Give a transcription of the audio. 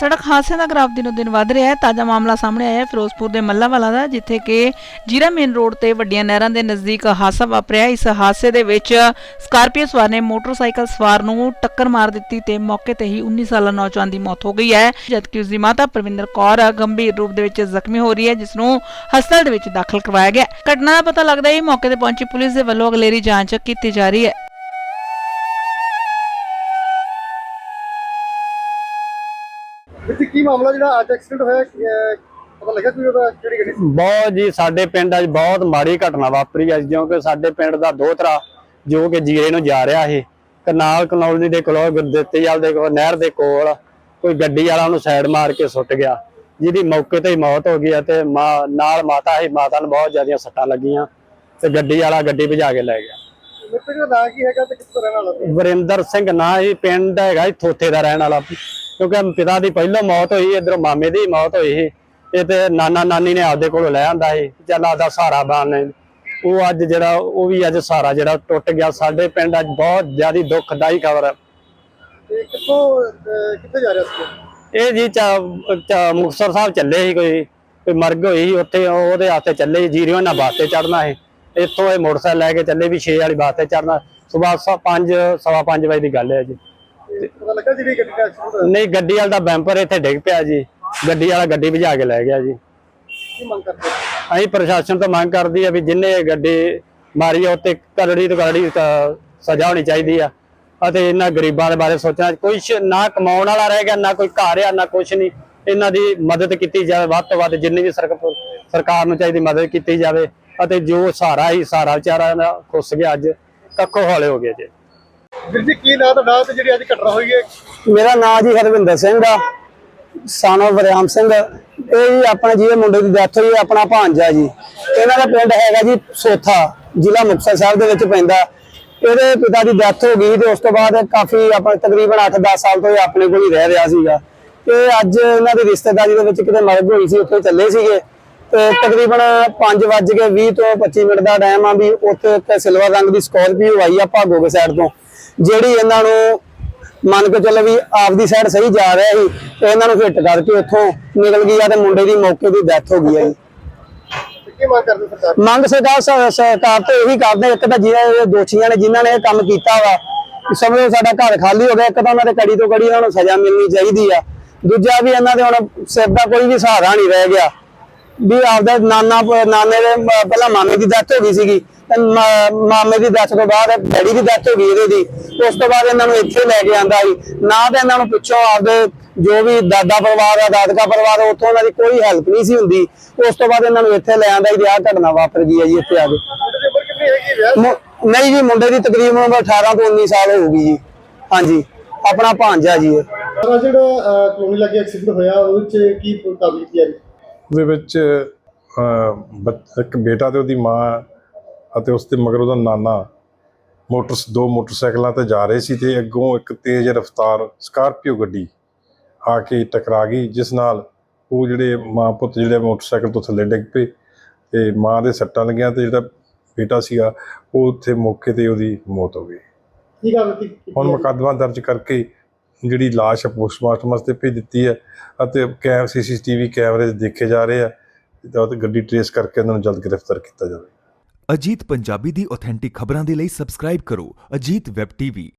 ਸੜਕ ਹਾਦਸਿਆਂ ਦਾ ਗ੍ਰਾਫ ਦਿਨੋ ਦਿਨ ਵਧ ਰਿਹਾ ਹੈ। ਤਾਜ਼ਾ ਮਾਮਲਾ ਸਾਹਮਣੇ ਆਇਆ ਹੈ। ਫਿਰੋਜ਼ਪੁਰ ਦੇ ਮੱਲਾਵਾਲਾ ਦਾ, ਜਿੱਥੇ ਕਿ ਜੀਰਾ ਮੇਨ ਰੋਡ ਤੇ ਵੱਡੀਆਂ ਨਹਿਰਾਂ ਦੇ ਨਜ਼ਦੀਕ ਹਾਦਸਾ ਵਾਪਰਿਆ। ਇਸ ਹਾਦਸੇ ਦੇ ਵਿੱਚ ਸਕਾਰਪੀਓ ਸਵਾਰ ਨੇ ਮੋਟਰਸਾਈਕਲ ਸਵਾਰ ਨੂੰ ਟੱਕਰ ਮਾਰ ਦਿੱਤੀ ਤੇ ਮੌਕੇ ਤੇ ਹੀ 19 ਸਾਲਾ ਨੌਜਵਾਨ ਦੀ ਮੌਤ ਹੋ ਗਈ ਹੈ। ਜਦਕਿ ਉਸ ਦੀ ਮਾਤਾ ਪ੍ਰਵਿੰਦਰ ਕੌਰ ਗੰਭੀਰ ਰੂਪ ਦੇ ਵਿੱਚ ਜ਼ਖਮੀ ਹੋ ਰਹੀ ਹੈ, ਜਿਸ ਨੂੰ ਹਸਪਤਾਲ ਦੇ ਵਿੱਚ ਦਾਖਲ ਕਰਵਾਇਆ ਗਿਆ। ਘਟਨਾ ਦਾ ਪਤਾ ਲੱਗਦਾ ਹੀ, ਮੌਕੇ ਤੇ ਪਹੁੰਚੀ ਪੁਲਿਸ ਦੇ ਵੱਲੋਂ ਅਗਲੇਰੀ ਜਾਂਚ ਕੀਤੀ ਜਾ ਰਹੀ ਹੈ। ਮਾਮਲਾ ਜਿਹੜਾ ਅੱਜ ਐਕਸੀਡੈਂਟ ਹੋਇਆ ਅਹ ਪਤਾ ਲੱਗਾ ਕੋਈ ਉਹਦਾ ਕਿਹੜੀ ਗੱਡੀ ਸੀ? ਬਹੁਤ ਜੀ ਸਾਡੇ ਪਿੰਡ ਅੱਜ ਬਹੁਤ ਮਾੜੀ ਘਟਨਾ ਵਾਪਰੀ ਅੱਜ ਕਿਉਂਕਿ ਸਾਡੇ ਪਿੰਡ ਦਾ ਦੋਹਤਰਾ ਜੋ ਕਿ ਜੀਰੇ ਨੂੰ ਜਾ ਰਿਹਾ ਸੀ ਕਨਾਲ ਕਨੌਲੀ ਦੇ ਕੋਲ ਗੁਰਦਿੱਤੇ ਜਲ ਦੇ ਕੋਲ ਨਹਿਰ ਦੇ ਕੋਲ ਕੋਈ ਗੱਡੀ ਵਾਲਾ ਉਹਨੂੰ ਸਾਈਡ ਮਾਰ ਕੇ ਸੁੱਟ ਗਿਆ ਜਿਹਦੀ ਮੌਕੇ ਤੇ ਹੀ ਮੌਤ ਹੋ ਗਈ ਤੇ ਮਾਂ ਨਾਲ ਮਾਤਾ ਸੀ ਮਾਤਾ ਨੂੰ ਬਹੁਤ ਜ਼ਿਆਦੀਆਂ ਸੱਟਾਂ ਲੱਗੀਆਂ ਤੇ ਗੱਡੀ ਵਾਲਾ ਗੱਡੀ ਭਜਾ ਕੇ ਲੈ ਗਿਆ ਮ੍ਰਿਤਕ ਦਾ ਨਾਂ ਕੀ ਹੈਗਾ ਤੇ ਕਿੱਥੋਂ ਰਹਿਣ ਵਾਲਾ ਸੀ? ਵਰਿੰਦਰ ਸਿੰਘ ਨਾਂ ਹੀ ਪਿੰਡ ਹੈਗਾ ਹੀ ਥੋਥੇ ਦਾ ਰਹਿਣ ਵਾਲਾ ਕਿਉਂਕਿ ਪਿਤਾ ਦੀ ਪਹਿਲਾਂ ਮੌਤ ਹੋਈ ਇਧਰੋਂ ਮਾਮੇ ਦੀ ਮੌਤ ਹੋਈ ਸੀ। ਇਹ ਤੇ ਨਾਨਾ ਨਾਨੀ ਨੇ ਆਪਦੇ ਕੋਲੋਂ ਲੈ ਆਂਦਾ ਸੀ ਚੱਲ ਆਪਦਾ ਸਹਾਰਾ ਬਣ ਉਹ ਅੱਜ ਜਿਹੜਾ ਉਹ ਵੀ ਅੱਜ ਸਹਾਰਾ ਜਿਹੜਾ ਟੁੱਟ ਗਿਆ। ਸਾਡੇ ਪਿੰਡ ਅੱਜ ਬਹੁਤ ਜ਼ਿਆਦੀ ਦੁੱਖਦਾਈ ਖਬਰ ਹੈ ਤੇ ਕਿੱਥੋਂ ਅਹ ਕਿੱਥੇ ਜਾ ਰਿਹਾ ਸੀ? ਇਹ ਜੀ ਮੁਕਤਸਰ ਸਾਹਿਬ ਚੱਲੇ ਸੀ ਕੋਈ ਕੋਈ ਮਰਗ ਹੋਈ ਸੀ ਉੱਥੇ ਉਹ- ਉਹਦੇ ਹੱਥੇ ਚੱਲੇ ਜੀਰੀਓ ਨਾਲ ਬੱਸ ਤੇ ਚੜਨਾ ਹੈ ਇੱਥੋਂ ਇਹ ਮੋਟਰਸਾਈਕਲ ਲੈ ਕੇ ਚੱਲੇ ਵੀ 6 ਵਾਲੀ ਬੱਸ ਤੇ ਚੜਨਾ ਸਵੇਰ 5 ਸਵਾ 5 ਵਜੇ ਦੀ ਗੱਲ ਹੈ ਜੀ। ਪਤਾ ਲੱਗਾ ਜਿਹੜੀ ਗੱਡੀ ਦਾ ਐਕਸੀਡੈਂਟ ਹੋਇਆ? ਨਹੀਂ ਗੱਡੀ ਵਾਲਾ ਦਾ ਬੈਂਪਰ ਇੱਥੇ ਡਿੱਗ ਪਿਆ ਜੀ। ਗੱਡੀ ਵਾਲਾ ਗੱਡੀ ਭਜਾ ਕੇ ਲੈ ਗਿਆ ਜੀ। ਕੀ ਮੰਗ ਕਰਦੇ? ਹੋ? ਅਸੀਂ ਪ੍ਰਸ਼ਾਸਨ ਤੋਂ ਮੰਗ ਕਰਦੀ ਆ ਵੀ ਜਿੰਨੇ ਗੱਡੀ ਮਾਰੀ ਆ ਉੱਤੇ ਕਰੜੀ ਤੋਂ ਕਰੜੀ ਸਜ਼ਾ ਹੋਣੀ ਚਾਹੀਦੀ ਆ। ਅਤੇ ਇਹਨਾਂ ਗਰੀਬਾਂ ਦੇ ਬਾਰੇ ਸੋਚਣਾ ਕੋਈ ਸ਼- ਨਾ ਕਮਾਉਣ ਵਾਲਾ ਰਹਿ ਗਿਆ ਨਾ ਕੋਈ ਘਰ ਆ ਨਾ ਕੁਛ ਨਹੀਂ। ਇਹਨਾਂ ਦੀ ਮਦਦ ਕੀਤੀ ਜਾਵੇ ਵੱਧ ਤੋਂ ਵੱਧ ਜਿੰਨੀ ਵੀ ਸਰਕਾਰ ਸਰਕਾਰ ਨੂੰ ਚਾਹੀਦੀ ਮਦਦ ਕੀਤੀ ਜਾਵੇ। ਅਤੇ ਜੋ ਸਹਾਰਾ ਹੀ ਸਹਾਰਾ ਵਿਚਾਰਾ ਨਾ ਖੁੱਸ ਗਿਆ ਅੱਜ ਕੱਖੋ ਹੌਲੇ ਹੋ ਗਏ ਜੀ। ਵੀਰ ਜੀ, ਕੀ ਨਾਂ ਤੁਹਾਡਾ ਤੇ ਜਿਹੜੀ ਅੱਜ ਘਟਨਾ ਹੋਈ ਹੈ? ਮੇਰਾ ਨਾਮ ਜੀ ਹਰਵਿੰਦਰ ਸਿੰਘ ਆ ਸਾਨੋ ਵਰਿਆਮ ਸਿੰਘ। ਇਹ ਜੀ ਆਪਣੇ ਜਿਹਦੇ ਮੁੰਡੇ ਦੀ ਡੈਥ ਹੋਈ ਆਪਣਾ ਭਾਂਜਾ ਜੀ। ਇਹਨਾਂ ਦਾ ਪਿੰਡ ਹੈਗਾ ਜੀ ਸੋਥਾ, ਜ਼ਿਲ੍ਹਾ ਮੁਕਤਸਰ ਸਾਹਿਬ ਦੇ ਵਿੱਚ ਪੈਂਦਾ। ਇਹਦੇ ਪਿਤਾ ਦੀ ਡੈਥ ਹੋ ਗਈ ਤੇ ਉਸ ਤੋਂ ਬਾਅਦ ਕਾਫੀ ਆਪਣੇ ਤਕਰੀਬਨ 8-10 ਸਾਲ ਤੋਂ ਇਹ ਆਪਣੇ ਕੋਲ ਹੀ ਰਹਿ ਰਿਹਾ ਸੀਗਾ। ਤੇ ਅੱਜ ਇਹਨਾਂ ਦੀ ਰਿਸ਼ਤੇਦਾਰੀ ਦੇ ਵਿੱਚ ਕਿਤੇ ਮਰਗ ਹੋਈ ਸੀ, ਉੱਥੇ ਚੱਲੇ ਸੀਗੇ। ਤੇ ਤਕਰੀਬਨ 5:20 ਤੋਂ 25 ਮਿੰਟ ਦਾ ਟਾਈਮ ਆ ਵੀ ਉੱਥੇ ਇੱਕ ਸਿਲਵਰ ਰੰਗ ਦੀ ਸਕੋਰਪੀਓ ਆਈ ਆ ਭਾਗੋਗੇ ਸਾਈਡ ਤੋਂ। ਜਿਹੜੀ ਇਹਨਾਂ ਨੂੰ ਮੰਨ ਕੇ ਚੱਲੋ ਵੀ ਆਪਦੀ ਸਾਈਡ ਸਹੀ ਜਾ ਰਿਹਾ ਸੀ ਤੇ ਇਹਨਾਂ ਨੂੰ ਹਿੱਟ ਕਰਕੇ ਉੱਥੋਂ ਨਿਕਲ ਗਈ ਆ ਤੇ ਮੁੰਡੇ ਦੀ ਮੌਕੇ ਦੀ ਡੈਥ ਹੋ ਗਈ ਆ ਜੀ। ਮੰਗ ਸਰਕਾਰ ਸਰਕਾਰ ਤੋਂ ਇਹੀ ਕਰਦੇ ਇੱਕ ਤਾਂ ਜਿਹੜੇ ਦੋਸ਼ੀਆਂ ਨੇ ਜਿਨ੍ਹਾਂ ਨੇ ਇਹ ਕੰਮ ਕੀਤਾ ਵਾ ਸਮਝੋ ਸਾਡਾ ਘਰ ਖਾਲੀ ਹੋ ਗਿਆ ਇੱਕ ਤਾਂ ਉਹਨਾਂ ਦੇ ਕੜੀ ਤੋਂ ਕੜੀ ਇਹਨਾਂ ਨੂੰ ਸਜ਼ਾ ਮਿਲਣੀ ਚਾਹੀਦੀ ਆ। ਦੂਜਾ ਵੀ ਇਹਨਾਂ ਦੇ ਹੁਣ ਸਿਰ ਦਾ ਕੋਈ ਵੀ ਸਹਾਰਾ ਨਹੀਂ ਰਹਿ ਗਿਆ। ਵੀ ਆਪਦਾ ਨਾਨਾ ਨਾਨੇ ਦੇ ਪਹਿਲਾਂ ਮਾਮੇ ਦੀ ਡੈਥ ਹੋ ਗਈ ਸੀਗੀ ਤੇ ਮਾਮੇ ਦੀ ਡੈਥ ਤੋਂ ਬਾਅਦ ਡੈਡੀ ਦੀ ਡੈਥ ਹੋ ਗਈ ਇਹਦੇ ਦੀ। ਉਸ ਤੋਂ ਬਾਅਦ ਇਹਨਾਂ ਨੂੰ ਇੱਥੇ ਲੈ ਕੇ ਆਂਦਾ ਸੀ। ਨਾ ਤੇ ਇਹਨਾਂ ਨੂੰ ਪਿੱਛੋਂ ਆਪਦੇ ਜੋ ਵੀ ਦਾਦਾ ਪਰਿਵਾਰ ਆ ਦਾਦਕਾ ਪਰਿਵਾਰ ਉੱਥੋਂ ਉਹਨਾਂ ਦੀ ਕੋਈ ਹੈਲਪ ਨਹੀਂ ਸੀ ਹੁੰਦੀ। ਉਸ ਤੋਂ ਬਾਅਦ ਇਹਨਾਂ ਨੂੰ ਇੱਥੇ ਲੈ ਆਂਦਾ ਸੀ ਆਹ ਘਟਨਾ ਵਾਪਰ ਗਈ ਹੈ ਜੀ ਇੱਥੇ ਆ ਕੇ। ਨਹੀਂ ਜੀ ਮੁੰਡੇ ਦੀ ਤਕਰੀਬਨ ਉਮਰ 18 ਤੋਂ 19 ਸਾਲ ਹੋਊਗੀ ਜੀ। ਹਾਂਜੀ ਆਪਣਾ ਭਾਂਜਾ ਜੀ ਇਹ। ਜਿਹੜਾ ਕਲੋਨੀ ਲੱਗੇ ਐਕਸੀਡੈਂਟ ਹੋਇਆ ਉਹਦੇ ਵਿੱਚ ਕੀ ਕਾਬਲੀ ਕੀਤੀ ਹੈ ਉਹਦੇ ਵਿੱਚ ਇੱਕ ਬੇਟਾ ਤੇ ਉਹਦੀ ਮਾਂ ਅਤੇ ਉਸ ਦੇ ਮਗਰ ਉਹਦਾ ਨਾਨਾ ਮੋਟਰ ਦੋ ਮੋਟਰਸਾਈਕਲਾਂ ਤੇ ਜਾ ਰਹੇ ਸੀ ਤੇ ਅੱਗੋਂ ਇੱਕ ਤੇਜ਼ ਰਫ਼ਤਾਰ ਸਕਾਰਪੀਓ ਗੱਡੀ ਆ ਕੇ ਟਕਰਾ ਗਈ ਜਿਸ ਨਾਲ ਉਹ ਜਿਹੜੇ ਮਾਂ ਪੁੱਤ ਜਿਹੜੇ ਮੋਟਰਸਾਈਕਲ ਤੋਂ ਥੱਲੇ ਡਿੱਗ ਪਏ ਤੇ ਮਾਂ ਦੇ ਸੱਟਾਂ ਲੱਗੀਆਂ ਤੇ ਜਿਹੜਾ ਬੇਟਾ ਸੀਗਾ ਉਹ ਉੱਥੇ ਮੌਕੇ ਤੇ ਉਹਦੀ ਮੌਤ ਹੋ ਗਈ। ਹੁਣ ਮੁਕੱਦਮਾ ਦਰਜ ਕਰਕੇ ਜਿਹੜੀ ਲਾਸ਼ ਹੈ ਪੋਸਟਮਾਰਟਮ ਵਾਸਤੇ ਭੇਜ ਦਿੱਤੀ ਹੈ ਅਤੇ ਕੈਮ, ਸੀਸੀਟੀਵੀ ਕੈਮਰੇ ਦੇਖੇ ਜਾ ਰਹੇ ਆ ਤੇ ਗੱਡੀ ਟਰੇਸ ਕਰਕੇ ਉਹਨਾਂ ਨੂੰ ਜਲਦ ਗ੍ਰਿਫਤਾਰ ਕੀਤਾ ਜਾਵੇ। ਅਜੀਤ ਪੰਜਾਬੀ ਦੀ ਆਥੈਂਟਿਕ ਖਬਰਾਂ ਦੇ ਲਈ ਸਬਸਕ੍ਰਾਈਬ ਕਰੋ ਅਜੀਤ ਵੈਬ ਟੀਵੀ